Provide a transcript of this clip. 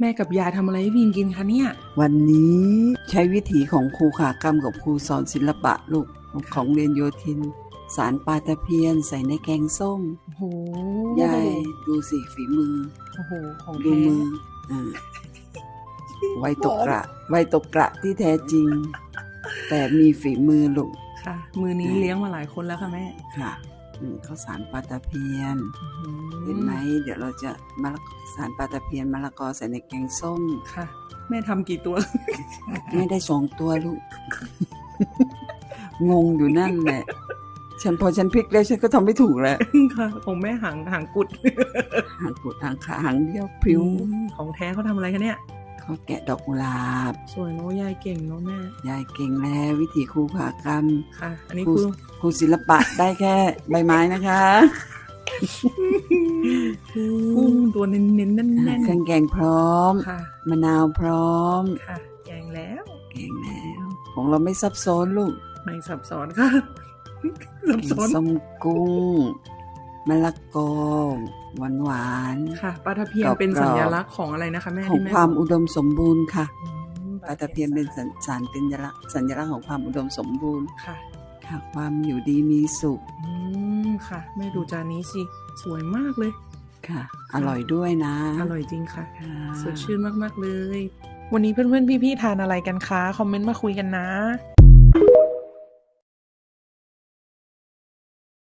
แม่กับยายทำอะไรให้พินกินคะเนี่ย วันนี้ใช้วิถีของครูขากรรมกับครูสอนศิลปะลูกของเรียนโยธิน สารปลาตะเพียนใส่ในแกงส้มโอ้โหยายดูสิฝีมือโอ้โหของดูแท้มืออ่าไวตกกระไวตกกระที่แท้จริง แต่มีฝีมือลูกค่ะ มือนี้เลี้ยงมาหลายคนแล้วค่ะแม่ค่ะอืม ข้าวสารปลาตะเพียนเห็นไหมเดี๋ยวเราจะมะละกอสารปลาตะเพียนมะละกอใส่ในแกงส้มค่ะ แม่ทำกี่ตัว ไม่ได้สองตัวลูก งงอยู่นั่นแหละ ฉันพอฉันพลิกแล้วฉันก็ทำไม่ถูกแล้วค่ะของแม่หางหางกุดหางกุดหางขาหางเดียวพริ้วอืมของแท้เขาทำอะไรคะเนี่ย เขาแกะดอกกุหลาบ สวยเนาะยายเก่งเนาะแม่ ยายเก่งแล้ววิธีครูขากรรมค่ะ อันนี้ครูคือครูศิลปะได้แค่ใบไม้นะคะกุ้งตัวเน้นๆแน่นเครื่องแกงพร้อมๆค่ะมะนาวพร้อมค่ะแกงแล้วเก่งแล้ว ของเราไม่ซับซ้อนลูก ไม่สับสอนค่ะสับแกงสอนส้มกุ้ง มะละกอหวานหวานค่ะปลาตะเพียนกรอบๆเป็นสัญลักษณ์ของอะไรนะคะแม่ๆของที่แม่ความอุดมสมบูรณ์ค่ะอืมปลาตะเพียนเป็นสัญสารเป็นสัญลักษณ์สัญลักษณ์ของความอุดมสมบูรณ์ค่ะ ค่ะ ความอยู่ดีมีสุขอืมค่ะแม่ดูจานนี้สิสวยมากเลยค่ะ อร่อยด้วยนะ อร่อยจริงค่ะค่ะสดชื่นมากๆเลย วันนี้เพื่อนๆพี่ๆทานอะไรกันคะคอมเมนต์มาคุยกันนะ